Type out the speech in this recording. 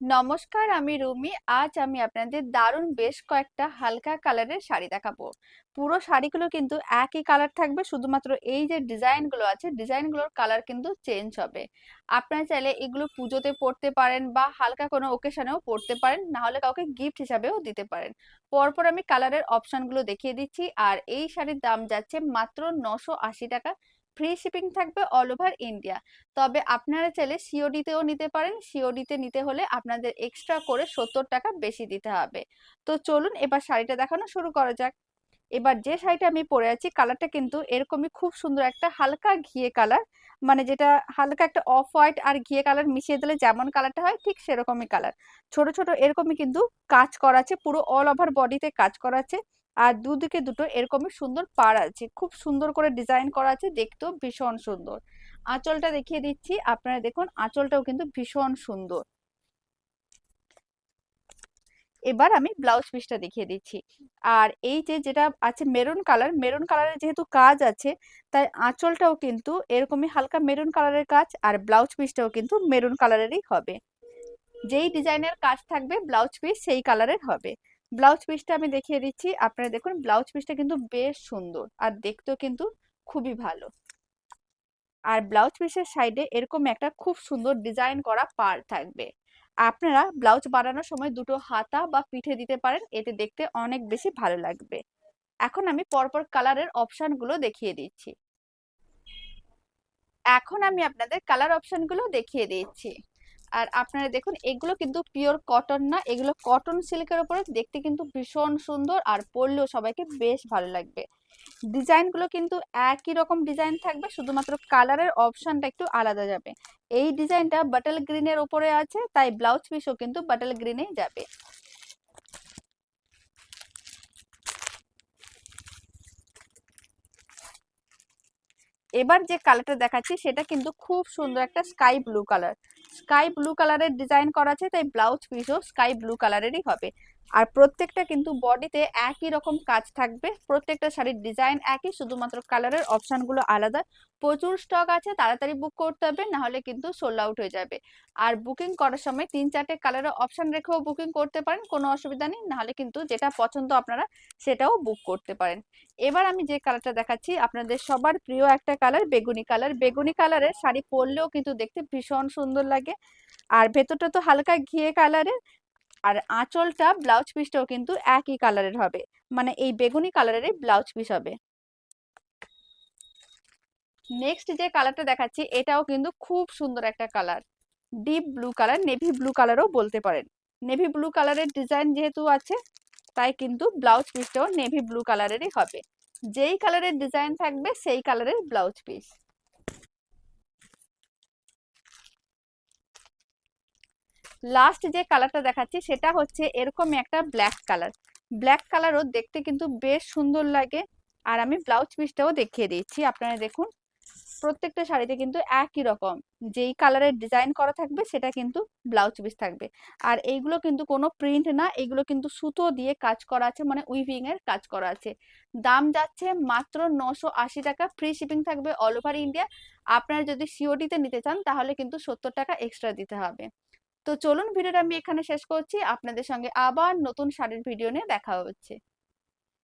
নমস্কার, আমি রুমি। আজ আমি আপনাদের দারুণ বেশ কয়েকটা হালকা কালারের শাড়ি দেখাবো। পুরো শাড়িগুলো কিন্তু একই কালার থাকবে, শুধুমাত্র এই যে ডিজাইনগুলো আছে, ডিজাইনগুলোর কালার কিন্তু চেঞ্জ হবে। আপনারা চাইলে এগুলো পুজোতে পরতে পারেন বা হালকা কোনো ওকেশনেও পরতে পারেন না হলে কাউকে গিফট হিসাবেও দিতে পারেন। পরপর আমি কালারের অপশনগুলো দেখিয়ে দিচ্ছি, আর এই শাড়ির দাম যাচ্ছে মাত্র নশো আশি টাকা। ফ্রি শিপিং থাকবে অল ওভার ইন্ডিয়া তবে আপনারা চাইলে সিওডিতেও নিতে পারেন। সিওডিতে নিতে হলে আপনাদের এক্সট্রা করে সত্তর টাকা বেশি দিতে হবে। তো চলুন এবার শাড়িটা দেখানো শুরু করা যাক। এবার যে শাড়িটা আমি পরে আছি কালারটা কিন্তু এরকমই খুব সুন্দর একটা হালকা ঘিয়ে কালার মানে যেটা হালকা একটা অফ হোয়াইট আর ঘিয়ে কালার মিশিয়ে দিলে যেমন কালারটা হয় ঠিক সেরকমই কালার ছোট ছোট এরকমই কিন্তু কাজ করা আছে, পুরো অল ওভার বডিতে কাজ করা আছে আর দুদিকে দুটো এরকমই সুন্দর পাড় আছে, খুব সুন্দর করে ডিজাইন করা আছে, দেখতেও ভীষণ সুন্দর। আঁচলটা দেখিয়ে দিচ্ছি, আপনারা দেখুন, আঁচলটাও কিন্তু ভীষণ সুন্দর। এবার আমি ব্লাউজ পিসটা দেখিয়ে দিচ্ছি। আর এই যে যেটা আছে মেরুন কালার, মেরুন কালারের যেহেতু কাজ আছে, তাই আঁচলটাও কিন্তু এরকমই হালকা মেরুন কালারের কাজ আর ব্লাউজ পিসটাও কিন্তু মেরুন কালারেরই হবে। যেই ডিজাইনের কাজ থাকবে ব্লাউজ পিস, সেই কালারের হবে। ব্লাউজ পিসটা আমি দেখিয়ে দিচ্ছি। আপনারা দেখুন, ব্লাউজ পিসটা কিন্তু বেশ সুন্দর আর দেখতেও কিন্তু খুবই ভালো। আর ব্লাউজ পিসের সাইডে এরকম একটা খুব সুন্দর ডিজাইন করা পার থাকবে। আপনারা ব্লাউজ বানানোর সময় দুটো হাতা বা পিঠে দিতে পারেন, এতে দেখতে অনেক বেশি ভালো লাগবে। এখন আমি পরপর কালারের অপশনগুলো দেখিয়ে দিচ্ছি। এখন আমি আপনাদের কালার অপশনগুলো দেখিয়ে দিচ্ছি। আর আপনারা দেখুন, এগুলো কিন্তু পিওর কটন না, এগুলো কটন সিল্কের উপরে দেখতে কিন্তু ভীষণ সুন্দর আর পরলেও সবাইকে বেশ ভালো লাগবে। ডিজাইনগুলো কিন্তু একই রকম ডিজাইন থাকবে, শুধুমাত্র কালারের অপশনটা একটু আলাদা যাবে। এই ডিজাইনটা বাটল গ্রিনের উপরে আছে, তাই ব্লাউজ পিসও কিন্তু বাটল গ্রিনেই যাবে। এবার যে কালারটা দেখাচ্ছি, সেটা কিন্তু খুব সুন্দর একটা sky blue colour. Sky blue কালারের ডিজাইন করা আছে, তাই ব্লাউজ পিসও স্কাই ব্লু কালারেরই হবে। আর প্রত্যেকটা কিন্তু বডিতে একই রকম কাজ থাকবে, প্রত্যেকটা শাড়ির ডিজাইন একই, শুধুমাত্র কালারের অপশানগুলো আলাদা। প্রচুর স্টক আছে, তাড়াতাড়ি বুক করতে হবে না হলে কিন্তু সোল্ড আউট হয়ে যাবে। আর বুকিং করার সময় তিন চারটে কালারের অপশন রেখেও বুকিং করতে পারেন, কোনো অসুবিধা নেই, নাহলে কিন্তু যেটা পছন্দ আপনারা সেটাও বুক করতে পারেন। এবার আমি যে কালারটা দেখাচ্ছি, আপনাদের সবার প্রিয় একটা কালার বেগুনি কালার বেগুনি কালারের শাড়ি পরলেও কিন্তু দেখতে ভীষণ সুন্দর লাগে। আর ভেতরটা তো হালকা ঘিয়ে কালারের আর আঁচলটা ব্লাউজ পিসটাও কিন্তু একই কালারের হবে। মানে এই বেগুনি কালারেরই ব্লাউজ পিস হবে। নেক্সট যে কালারটা দেখাচ্ছি, এটাও কিন্তু খুব সুন্দর একটা colour deep blue colour navy blue কালারও বলতে পারেন। নেভি ব্লু কালারের ডিজাইন যেহেতু আছে, তাই কিন্তু ব্লাউজ পিসটাও নেভি ব্লু কালারেরই হবে। যেই কালারের ডিজাইন থাকবে, সেই কালারের ব্লাউজ পিস লাস্ট যে কালারটা দেখাচ্ছি, সেটা হচ্ছে এরকমই একটা ব্ল্যাক কালার ব্ল্যাক কালারও দেখতে কিন্তু বেশ সুন্দর লাগে। আর আমি ব্লাউজ পিসটাও দেখিয়ে দিচ্ছি আপনারা দেখুন। প্রত্যেকটা শাড়িতে কিন্তু একই রকম। যেই কালারের ডিজাইন করা থাকবে, সেটা কিন্তু ব্লাউজ পিস থাকবে। আর এইগুলো কিন্তু কোনো প্রিন্ট না এগুলো কিন্তু সুতো দিয়ে কাজ করা আছে মানে উইভিং এর কাজ করা আছে। দাম যাচ্ছে মাত্র নশো আশি টাকা ফ্রি শিপিং থাকবে অল ওভার ইন্ডিয়া আপনারা যদি সিওডিতে নিতে চান, তাহলে কিন্তু সত্তর টাকা এক্সট্রা দিতে হবে। তো চলুন, ভিডিওটা আমি এখানে শেষ করছি। আপনাদের সঙ্গে আবার নতুন শাড়ির ভিডিও নিয়ে দেখা হচ্ছে।